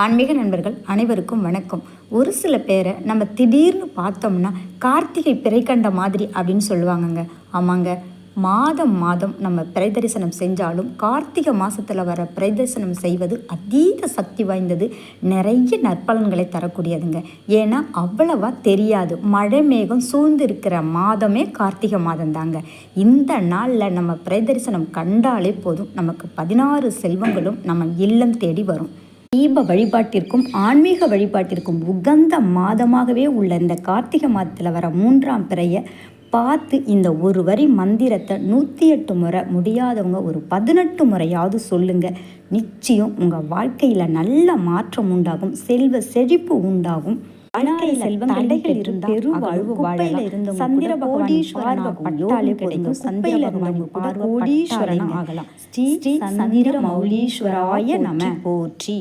ஆன்மீக நண்பர்கள் அனைவருக்கும் வணக்கம். ஒரு சில பேரை நம்ம திடீர்னு பார்த்தோம்னா கார்த்திகை பிறை கண்ட மாதிரி அப்படின்னு சொல்லுவாங்கங்க. ஆமாங்க. மாதம் மாதம் நம்ம பிறை தரிசனம் செஞ்சாலும் கார்த்திகை மாதத்தில் வர பிறை தரிசனம் செய்வது அதீத சக்தி வாய்ந்தது. நிறைய நற்பலன்களை தரக்கூடியதுங்க. ஏன்னா அவ்வளவா தெரியாது. மழை மேகம் சூழ்ந்து இருக்கிற மாதமே கார்த்திகை மாதம் தாங்க இந்த நாளில் நம்ம பிறை தரிசனம் கண்டாலே போதும். நமக்கு பதினாறு செல்வங்களும் நம்ம இல்லம் தேடி வரும். தீப வழிபாட்டிற்கும் ஆன்மீக வழிபாட்டிற்கும் உகந்த மாதமாகவே உள்ள இந்த கார்த்திகை மாதத்தில் வர மூன்றாம் பிறைய பார்த்து இந்த ஒரு வரி மந்திரத்தை நூற்றி எட்டு முறை முடியாதவங்க ஒரு பதினெட்டு முறையாவது சொல்லுங்க. நிச்சயம் உங்கள் வாழ்க்கையில் நல்ல மாற்றம் உண்டாகும் செல்வ செழிப்பு உண்டாகும். தடைகள் இருந்தா பெருவாழ்வு வாழலாம். இருந்த சந்திர பகவான் பட்டாலே கிடைக்கும் சந்திர பகவான் பார்வை கோடீஸ்வரன் ஆகலாம். ஸ்ரீ சந்திர மௌலீஸ்வராய நம. போற்றி.